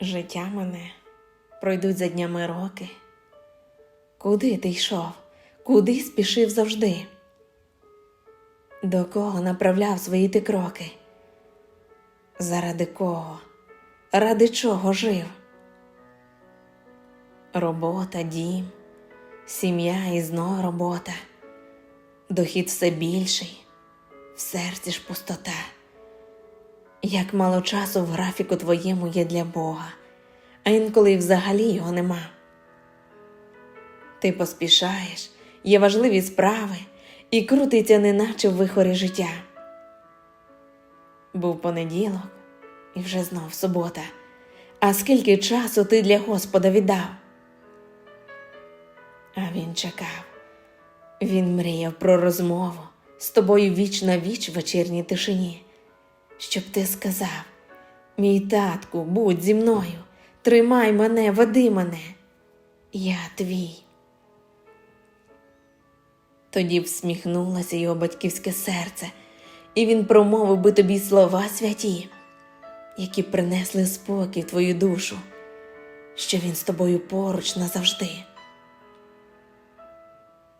Життя мене пройдуть за днями роки. Куди ти йшов? Куди спішив завжди? До кого направляв свої ти кроки? Заради кого? Ради чого жив? Робота, дім, сім'я і знов робота, дохід все більший, в серці ж пустота. Як мало часу в графіку твоєму є для Бога, а інколи взагалі його нема. Ти поспішаєш, є важливі справи, і крутиться, неначе в вихорі життя. Був понеділок, і вже знов субота. А скільки часу ти для Господа віддав? А він чекав, він мріяв про розмову з тобою віч на віч в вечірній тишині, щоб ти сказав: Мій татку, будь зі мною, тримай мене, веди мене, я твій. Тоді всміхнулося його батьківське серце, і він промовив би тобі слова святі, які принесли спокій в твою душу, що він з тобою поруч назавжди.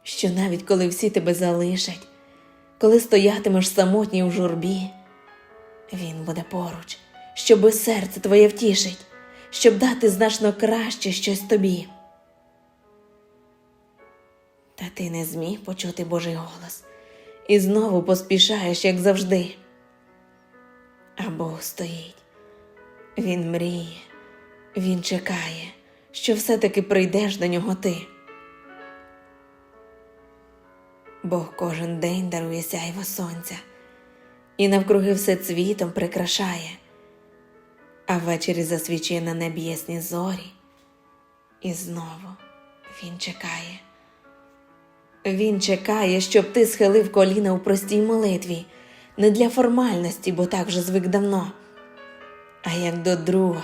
Що навіть коли всі тебе залишать, коли стоятимеш самотній у журбі, він буде поруч, щоби серце твоє втішить, щоб дати значно краще щось тобі. Та ти не зміг почути Божий голос і знову поспішаєш, як завжди. А Бог стоїть, Він мріє, Він чекає, що все-таки прийдеш до нього ти. Бог кожен день дарує сяйво сонця і навкруги все цвітом прикрашає, а ввечері засвічує на небі зорі, і знову він чекає. Він чекає, щоб ти схилив коліна у простій молитві, не для формальності, бо так вже звик давно, а як до друга,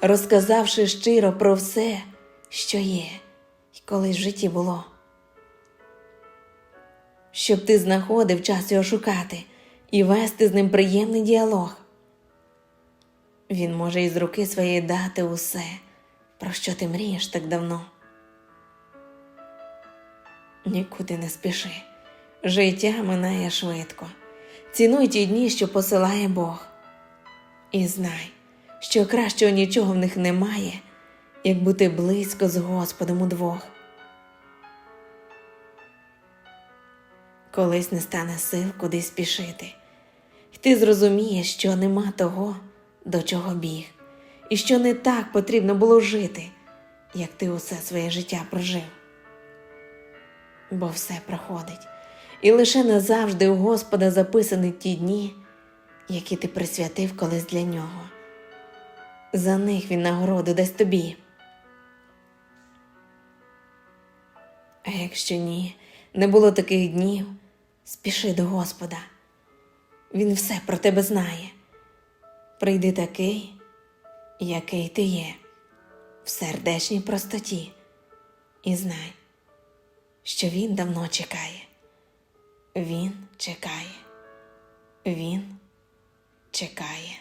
розказавши щиро про все, що є, і колись в житті було. Щоб ти знаходив час його шукати і вести з ним приємний діалог. Він може із руки своєї дати усе, про що ти мрієш так давно. Нікуди не спіши. Життя минає швидко. Цінуй ті дні, що посилає Бог. І знай, що кращого нічого в них немає, як бути близько з Господом удвох. Колись не стане сил куди спішити, ти зрозумієш, що нема того, до чого біг, і що не так потрібно було жити, як ти усе своє життя прожив бо все проходить, і лише назавжди у Господа записані ті дні, які ти присвятив колись для нього. За них він нагороду дасть тобі. А якщо ні, не було таких днів, спіши до Господа. Він все про тебе знає. Прийди такий, який ти є, в сердечній простоті, і знай що він давно чекає. Він чекає. Він чекає.